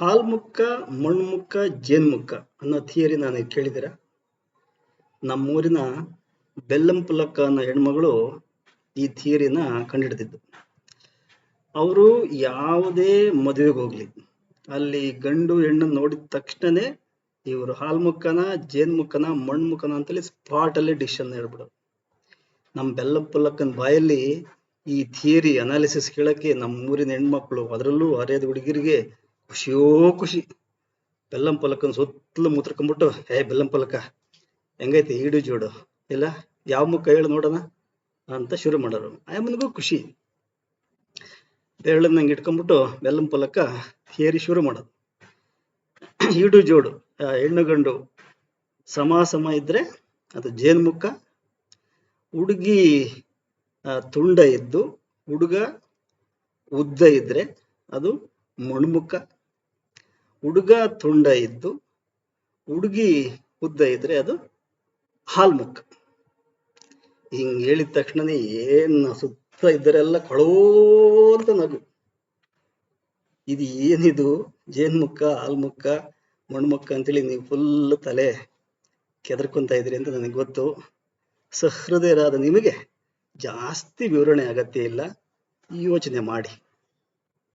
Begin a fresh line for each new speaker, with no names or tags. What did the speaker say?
ಹಾಲ್ಮುಕ್ಕ ಮಣ್ಮುಕ್ಕ ಜೇನ್ಮುಕ್ಕ ಅನ್ನೋ ಥಿಯರಿ ನಾನು ಕೇಳಿದಿರ ನಮ್ಮೂರಿನ ಬೆಲ್ಲಂಪುಲಕ್ಕ ಅನ್ನೋ ಹೆಣ್ಮಗಳು ಈ ಥಿಯರಿನ ಕಂಡುಹಿಡಿದಿದ್ದು ಅವರು ಯಾವುದೇ ಮದುವೆಗೆ ಹೋಗ್ಲಿ, ಅಲ್ಲಿ ಗಂಡು ಹೆಣ್ಣು ನೋಡಿದ ತಕ್ಷಣನೇ ಇವರು ಹಾಲ್ಮುಕ್ಕನ ಜೇನ್ಮುಖನ ಮಣ್ಮುಖನ ಅಂತೇಳಿ ಸ್ಪಾಟ್ ಅಲ್ಲಿ ಡಿಸಿಷನ್ ಹೇಳ್ಬಿಡೋರು. ನಮ್ಮ ಬೆಲ್ಲಂಪುಲಕ್ಕನ ಬಾಯಲ್ಲಿ ಈ ಥಿಯರಿ ಅನಾಲಿಸಿಸ್ ಕೇಳಕ್ಕೆ ನಮ್ಮ ಊರಿನ ಹೆಣ್ಮಕ್ಳು ಅದರಲ್ಲೂ ಅರೆದ ಹುಡುಗಿರಿಗೆ ಖುಷಿಯೋ ಖುಷಿ ಬೆಲ್ಲಂ ಪಲಕನ್ ಸುತ್ತಲೂ ಮುತ್ರ್ಕೊಂಡ್ಬಿಟ್ಟು ಏ, ಬೆಲ್ಲಂ ಪಲಕ, ಹೆಂಗೈತಿ? ಈಡು ಜೋಡು. ಇಲ್ಲ, ಯಾವ ಮುಖ ಹೇಳು ನೋಡೋಣ ಅಂತ ಶುರು ಮಾಡೋರು. ಆಯಮ್ಮನಿಗೂ ಖುಷಿ. ನಂಗೆ ಇಟ್ಕೊಂಡ್ಬಿಟ್ಟು ಬೆಲ್ಲಂ ಪಲಕ ಏರಿ ಶುರು ಮಾಡೋದು. ಈಡು ಜೋಡು ಹೆಣ್ಣು ಗಂಡು ಸಮ ಸಮ ಇದ್ರೆ ಅದು ಜೇನ್ಮುಖ ಹುಡುಗಿ ತುಂಡ ಇದ್ದು ಹುಡುಗ ಉದ್ದ ಇದ್ರೆ ಅದು ಮಣ್ಮುಖ ಹುಡುಗ ತುಂಡ ಇದ್ದು ಹುಡುಗಿ ಉದ್ದ ಇದ್ರೆ ಅದು ಹಾಲ್ಮುಖ. ಹಿಂಗ್ ಹೇಳಿದ ತಕ್ಷಣನೇ ಏನ್ ಸುತ್ತ ಇದ್ದರೆಲ್ಲ ಕೊಳೋ ಅಂತ ನಗು. ಇದು ಏನಿದು? ಜೇನ್ಮುಖ, ಹಾಲ್ಮುಖ, ಮಣ್ಮುಖ ಅಂತೇಳಿ ನೀವು ಫುಲ್ ತಲೆ ಕೆದರ್ಕೊಂತ ಇದ್ರಿ ಅಂತ ನನಗೆ ಗೊತ್ತು. ಸಹೃದಯರಾದ ನಿಮಗೆ ಜಾಸ್ತಿ ವಿವರಣೆ ಅಗತ್ಯ ಇಲ್ಲ. ಯೋಚನೆ ಮಾಡಿ.